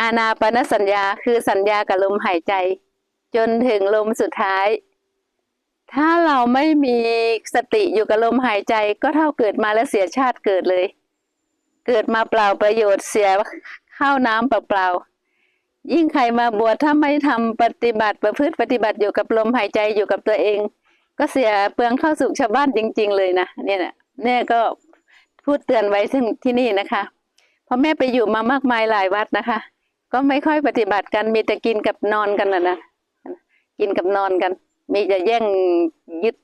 อานาปนสัญญาคือสัญญากับลมหายใจ จนถึงลมสุดท้าย ถ้าเราไม่มีสติอยู่กับลมหายใจก็เท่าเกิดมาแล้วเสียชาติเกิดเลย เกิดมาเปล่าประโยชน์เสียข้าวน้ำเปล่าๆยิ่งใครมาบวชถ้าไม่ทำปฏิบัติประพฤติปฏิบัติอยู่กับลมหายใจอยู่กับตัวเอง ก็เสียเปลืองเข้าสู่ชาวบ้านจริง ๆ เลยนะเนี่ยนะเนี่ยก็พูดเตือนไว้ที่ที่นี่นะคะ เพราะแม่ไปอยู่มามากมายหลายวัดนะคะ ก็ไม่ค่อยปฏิบัติกันมีแต่กินกับนอนกันนะนะกินกับนอนกัน มีจะแย่งยึด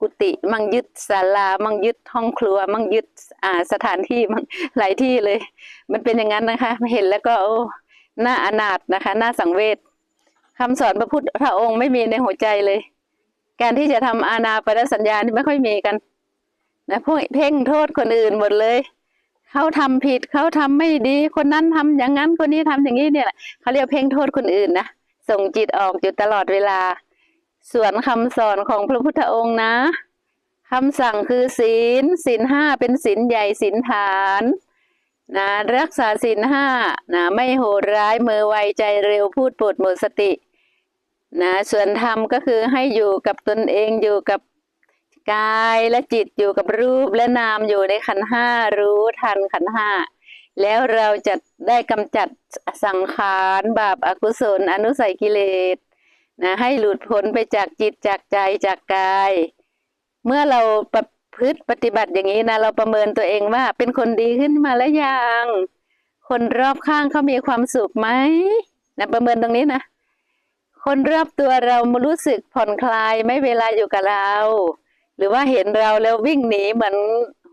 กุฏิมั่งยึดศาลามั่งยึดห้องครัว มั่งยึดอ่าสถานที่มั่งหลายที่เลย มันเป็นอย่างนั้นนะคะเห็นแล้วก็โอ้หน่าอนาถนะคะหน่าสังเวชคำสอนพระพุทธองค์ไม่มีในหัวใจเลย การที่จะทำอาณาปณสัญญานี่ไม่ค่อยมีกันนะพวกเพ่งโทษคนอื่นหมดเลย เขาทำผิดเขาทำไม่ดีคนนั้นทำอย่างนั้นคนนี้ทำอย่างนี้เนี่ยเขาเรียกเพ่งโทษคนอื่นนะส่งจิตออกอยู่ตลอดเวลา ส่วนคำสอนของพระพุทธองค์นะคำสั่งคือศีลศีลห้าเป็นศีลใหญ่ศีลฐานนะรักษาศีลห้านะไม่โหดร้ายมือไวใจเร็วพูดปดหมดสตินะส่วนธรรมก็คือให้อยู่กับตนเองอยู่กับ กายและจิตอยู่กับรูปและนามอยู่ในขันห้ารู้ทันขันห้าแล้วเราจะได้กำจัดสังขารบาปอากุศลอนุสัยกิเลสนะให้หลุดพ้นไปจากจิตจากใจจากกาย เมื่อเราประพฤติปฏิบัติอย่างนี้นะเราประเมินตัวเองว่าเป็นคนดีขึ้นมาแล้วยังคนรอบข้างเขามีความสุขไหมนะประเมินตรงนี้นะ คนรอบตัวเรามารู้สึกผ่อนคลายไม่เวลาอยู่กับเรา หรือว่าเห็นเราแล้ววิ่งหนีเหมือน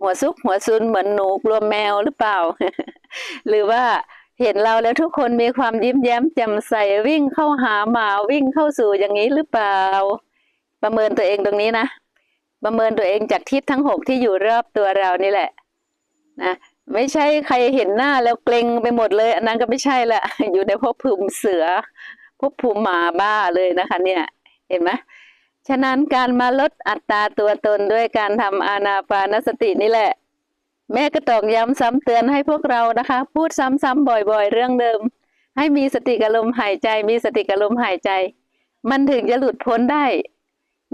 หัวซุกหัวซุนเหมือนหนูกลัวแมวหรือเปล่า หรือว่าเห็นเราแล้วทุกคนมีความยิ้มแย้มแจ่มใสวิ่งเข้าหาหมาวิ่งเข้าสู่อย่างนี้หรือเปล่า ประเมินตัวเองตรงนี้นะ ประเมินตัวเองจากทิศทั้งหกที่อยู่รอบตัวเรานี่แหละนะไม่ใช่ใครเห็นหน้าแล้วเกรงไปหมดเลย อันนั้นก็ไม่ใช่ละอยู่ในภพภูมิเสือภพภูมิหมาบ้าเลยนะคะ เนี่ย เห็นไหม ฉะนั้นการมาลดอัตราตัวตนด้วยการทำอานาปานสตินี่แหละ แม่ก็ตอกย้ำซ้ำเตือนให้พวกเรานะคะ พูดซ้ำๆบ่อยๆ เรื่องเดิม ให้มีสติกับลมหายใจ มีสติกับลมหายใจ มันถึงจะหลุดพ้นได้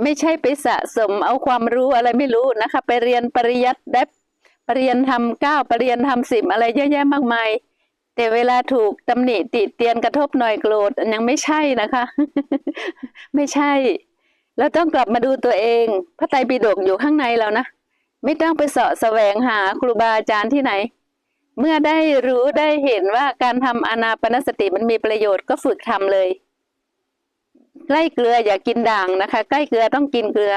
ไม่ใช่ไปสะสมเอาความรู้อะไรไม่รู้นะคะ ไปเรียนปริยัติได้ปรริญญาทำเก้าปรริญญาทำสิบอะไรเยอะแยะมากมายแต่เวลาถูกตำหนิติเตียนกระทบหน่อยโกรธยังไม่ใช่นะคะ ไม่ใช่ แล้วต้องกลับมาดูตัวเอง พระไตรปิฎกอยู่ข้างในแล้วนะ ไม่ต้องไปเสาะแสวงหาครูบาอาจารย์ที่ไหน เมื่อได้รู้ได้เห็นว่าการทำอนาปนสติมันมีประโยชน์ก็ฝึกทำเลยใกล้เกลืออย่ากินด่างนะคะใกล้เกลือต้องกินเกลือ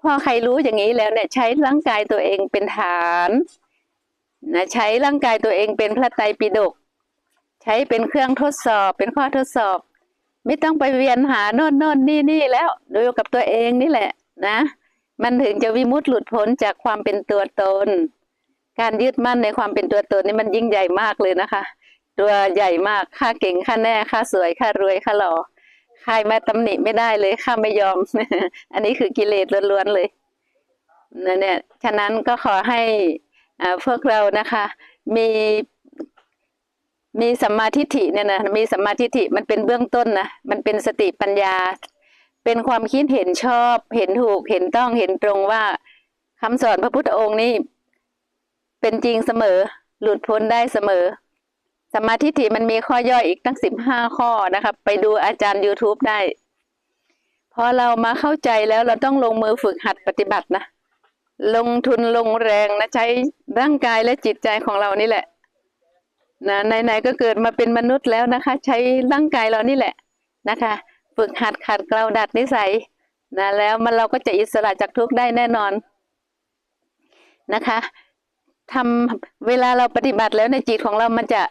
พอใครรู้อย่างนี้แล้วเนี่ยใช้ร่างกายตัวเองเป็นฐานนะใช้ร่างกายตัวเองเป็นพระไตรปิฎกใช้เป็นเครื่องทดสอบเป็นข้อทดสอบ ไม่ต้องไปเวียนหาโน่นโน่นนี่นี่แล้วดูกับตัวเองนี่แหละนะ มันถึงจะวิมุตติหลุดพ้นจากความเป็นตัวตน การยึดมั่นในความเป็นตัวตนนี่มันยิ่งใหญ่มากเลยนะคะ ตัวใหญ่มากค่าเก่งค่าแน่ค่าสวยค่ารวยค่าหล่อใครมาตำหนิไม่ได้เลยข้าไม่ยอม อันนี้คือกิเลสล้วนๆเลยนั่นเนี่ยฉะนั้นก็ขอให้พวกเรานะคะ มี มีสัมมาทิฏฐิเนี่ยนะมีสัมมาทิฏฐิมันเป็นเบื้องต้นนะมันเป็นสติปัญญา เป็นความคิดเห็นชอบ เห็นถูกเห็นต้องเห็นตรงว่าคำสอนพระพุทธองค์นี่เป็นจริงเสมอ หลุดพ้นได้เสมอสมมาธิฐิมันมีข้อย่อยอีกตั้งสิบห้าข้อนะครับไปดูอาจารย์ YouTube ได้ พอเรามาเข้าใจแล้วเราต้องลงมือฝึกหัดปฏิบัตินะ ลงทุนลงแรงนะใช้ร่างกายและจิตใจของเรานี่แหละ นะไหนๆก็เกิดมาเป็นมนุษย์แล้วนะคะ ใช้ร่างกายเรานี่แหละนะคะ ฝึกหัดขัดเกลาดัดนิสัยนะแล้วมันเราก็จะอิสระจากทุกข์ได้แน่นอนนะคะทำเวลาเราปฏิบัติแล้วในจิตของเรามันจะ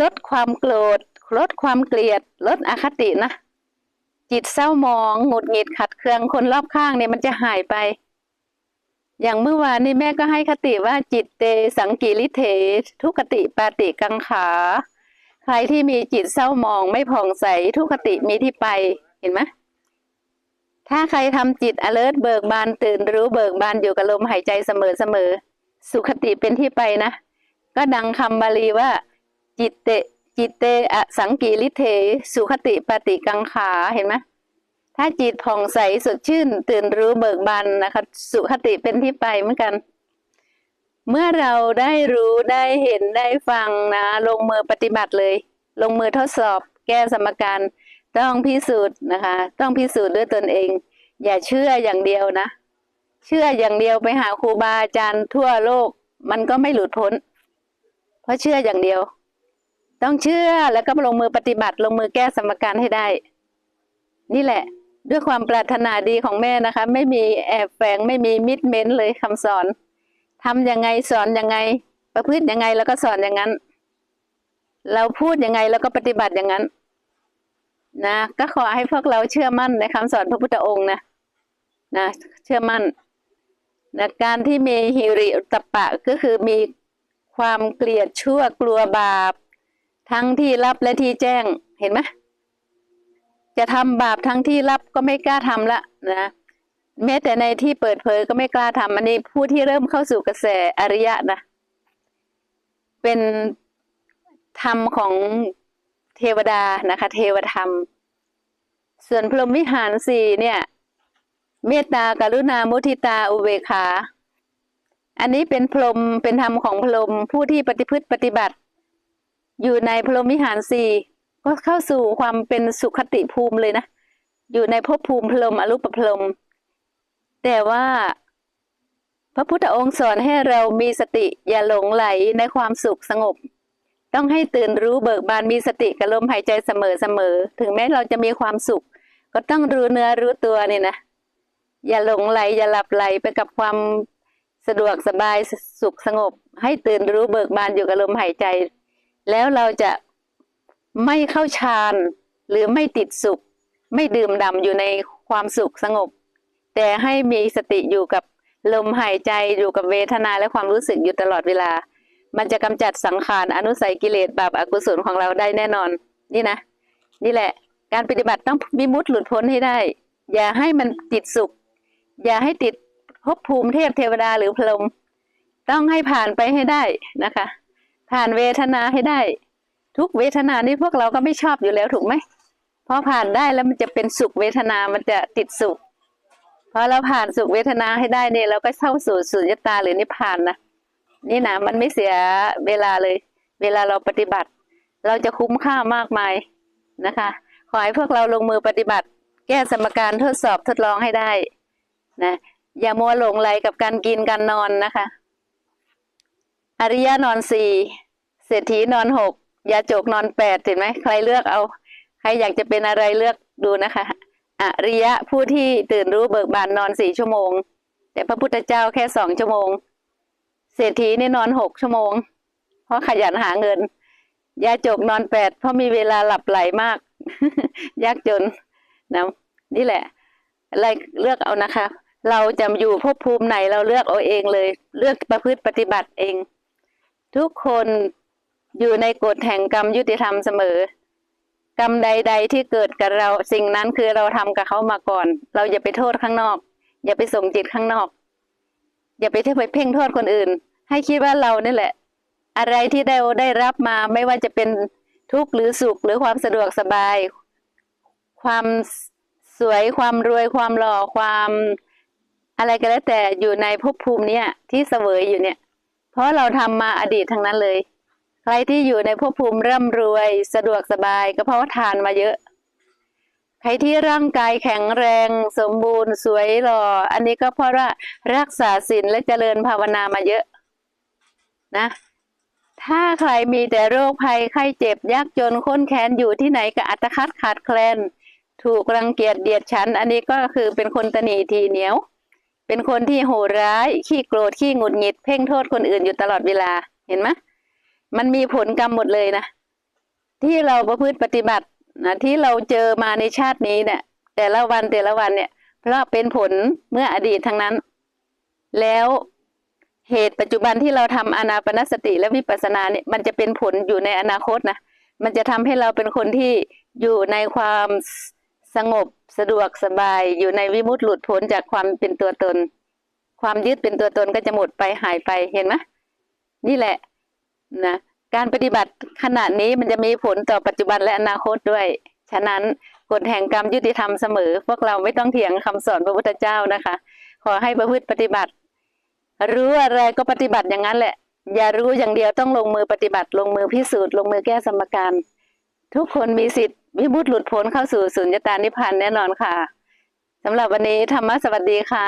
ลดความโกรธ ลดความเกลียด ลดอคตินะ จิตเศร้าหมองหงุดหงิดขัดเคืองคนรอบข้างเนี่ยมันจะหายไป อย่างเมื่อวานนี้แม่ก็ให้คติว่าจิตเตสังกิริเททุกติปาติกังขา ใครที่มีจิตเศร้ามองไม่ผ่องใสทุกติมีที่ไปเห็นไหมถ้าใครทำจิต alert เบิกบานตื่นรู้เบิกบานอยู่กับลมหายใจเสมอเสมอสุขติเป็นที่ไปนะ ก็ดังคำบาลีว่า จิตเตจิตเตอสังกีริเท สุขติปฏิกังขาเห็นไหม ถ้าจิตผ่องใสสดชื่น ตื่นรู้เบิกบานนะคะ สุขติเป็นที่ไปเหมือนกัน เมื่อเราได้รู้ได้เห็นได้ฟังนะ ลงมือปฏิบัติเลย ลงมือทดสอบ แก้สมการต้องพิสูจน์นะคะ ต้องพิสูจน์ด้วยตนเอง อย่าเชื่ออย่างเดียวนะ เชื่ออย่างเดียวไปหาครูบาอาจารย์ทั่วโลก มันก็ไม่หลุดพ้น เพราะเชื่ออย่างเดียว ต้องเชื่อแล้วก็ลงมือปฏิบัติ ลงมือแก้สมการให้ได้ นี่แหละ ด้วยความปรารถนาดีของแม่นะคะ ไม่มีแอบแฝงไม่มีมิดเม้นเลยคำสอนทำยังไงสอนยังไง ประพฤติยังไงแล้วก็สอนอย่างนั้น เราพูดยังไงแล้วก็ปฏิบัติอย่างนั้น นะ ก็ขอให้พวกเราเชื่อมั่นในคำสอนพระพุทธองค์นะนะเชื่อมั่นนะการที่มีฮิริอุตตปปะก็คือมีความเกลียดชั่วกลัวบาป ทั้งที่รับและที่แจ้งเห็นไหม จะทำบาปทั้งที่รับก็ไม่กล้าทำละนะแม้แต่ในที่เปิดเผยก็ไม่กล้าทำอันนี้ผู้ที่เริ่มเข้าสู่กระแสอริยะนะ เป็นธรรมของเทวดานะคะ เทวธรรม ส่วนพรหมวิหารสี่เนี่ย เมตตากรุณามุทิตาอุเบกขา อันนี้เป็นพรหมเป็นธรรมของพรหมผู้ที่ปฏิพฤติปฏิบัติ อยู่ในพรหมวิหารสี่ ก็เข้าสู่ความเป็นสุขติภูมิเลยนะ อยู่ในภพภูมิพรมอรูปพรม แต่ว่า พระพุทธองค์สอนให้เรามีสติอย่าหลงไหลในความสุขสงบ ต้องให้ตื่นรู้เบิกบานมีสติกับลมหายใจเสมอเสมอ ถึงแม้เราจะมีความสุข ก็ต้องรู้เนื้อรู้ตัวนี่นะ อย่าหลงไหลอย่าหลับไหลไปกับความสะดวกสบายสุขสงบ ให้ตื่นรู้เบิกบานอยู่กับลมหายใจ แล้วเราจะ ไม่เข้าฌานหรือไม่ติดสุข ไม่ดื่มด่ำอยู่ในความสุขสงบ แต่ให้มีสติอยู่กับลมหายใจอยู่กับเวทนาและความรู้สึกอยู่ตลอดเวลา มันจะกำจัดสังขารอนุสัยกิเลสบาปอกุศลของเราได้แน่นอน นี่นะ นี่แหละ การปฏิบัติต้องวิมุติหลุดพ้นให้ได้ อย่าให้มันติดสุข อย่าให้ติดภพภูมิเทพเทวดาหรือพรหมต้องให้ผ่านไปให้ได้นะคะ ผ่านเวทนาให้ได้ ทุกเวทนานี่พวกเราก็ไม่ชอบอยู่แล้วถูกไหมพอผ่านได้แล้วมันจะเป็นสุขเวทนามันจะติดสุขพอเราผ่านสุขเวทนาให้ได้เนี่ยเราก็เข้าสู่สุญญตาหรือนิพพานนะนี่นะมันไม่เสียเวลาเลย เวลาเราปฏิบัติ เราจะคุ้มค่ามากมายนะคะ ขอให้พวกเราลงมือปฏิบัติ แก้สมการทดสอบทดลองให้ได้นะอย่ามัวหลงไหลกับการกินการนอนนะคะ อริยะนอนสี่เศรษฐีนอนหก ยาโจกนอนแปดเห็นไหมใครเลือกเอาใครอยากจะเป็นอะไรเลือกดูนะคะอริยะผู้ที่ตื่นรู้เบิกบานนอนสี่ชั่วโมง แต่พระพุทธเจ้าแค่สองชั่วโมง เศรษฐีนี่นอนหกชั่วโมง เพราะขยันหาเงิน ยาจกนอนแปดเพราะมีเวลาหลับไหลมาก ยากจนนะนี่แหละอะไรเลือกเอานะคะ เราจะอยู่ภพภูมิไหนเราเลือกเอาเองเลย เลือกประพฤติปฏิบัติเอง ทุกคน อยู่ในกฎแห่งกรรมยุติธรรมเสมอ กรรมใด ๆ ที่เกิดกับเราสิ่งนั้นคือเราทำกับเขามาก่อน เราอย่าไปโทษข้างนอก อย่าไปส่งจิตข้างนอก อย่าไปเที่ยวไปเพ่งโทษคนอื่น ให้คิดว่าเรานี่แหละ อะไรที่ได้ได้รับมาไม่ว่าจะเป็นทุกข์หรือสุขหรือความสะดวกสบาย ความสวยความรวยความหล่อความอะไรก็แล้วแต่อยู่ในภพภูมิเนี้ยที่เสวยอยู่เนี่ย เพราะเราทำมาอดีตทั้งนั้นเลย ใครที่อยู่ในภพภูมิร่ำรวยสะดวกสบายก็เพราะว่าทานมาเยอะ ใครที่ร่างกายแข็งแรงสมบูรณ์สวยหล่อ อันนี้ก็เพราะว่ารักษาศีลและเจริญภาวนามาเยอะ นะ ถ้าใครมีแต่โรคภัยไข้เจ็บยากจนข้นแค้นอยู่ที่ไหนก็อัตคัดขาดแคลน ถูกรังเกียจเดียดฉัน อันนี้ก็คือเป็นคนตนีทีเหนียว เป็นคนที่โหดร้ายขี้โกรธขี้หงุดหงิด เพ่งโทษคนอื่นอยู่ตลอดเวลาเห็นไหม มันมีผลกรรมหมดเลยนะ ที่เราประพฤติปฏิบัตินะที่เราเจอมาในชาตินี้เนี่ย แต่ละวันแต่ละวันเนี่ย เพราะเป็นผลเมื่ออดีตทั้งนั้น แล้วเหตุปัจจุบันที่เราทำอนาปนสติและวิปัสสนาเนี่ยมันจะเป็นผลอยู่ในอนาคตนะมันจะทำให้เราเป็นคนที่อยู่ในความสงบสะดวกสบาย อยู่ในวิมุตติหลุดพ้นจากความเป็นตัวตน ความยึดเป็นตัวตนก็จะหมดไปหายไปเห็นไหมนี่แหละ นะการปฏิบัติขณะนี้มันจะมีผลต่อปัจจุบันและอนาคตด้วย ฉะนั้นกฎแห่งกรรมยุติธรรมเสมอ พวกเราไม่ต้องเถียงคำสอนพระพุทธเจ้านะคะ ขอให้ประพฤติปฏิบัติ รู้อะไรก็ปฏิบัติอย่างนั้นแหละ อย่ารู้อย่างเดียวต้องลงมือปฏิบัติ ลงมือพิสูจน์ลงมือแก้สมการ ทุกคนมีสิทธิ์วิมุตติหลุดพ้นเข้าสู่สุญญตานิพพานแน่นอนค่ะสำหรับวันนี้ธรรมะสวัสดีค่ะ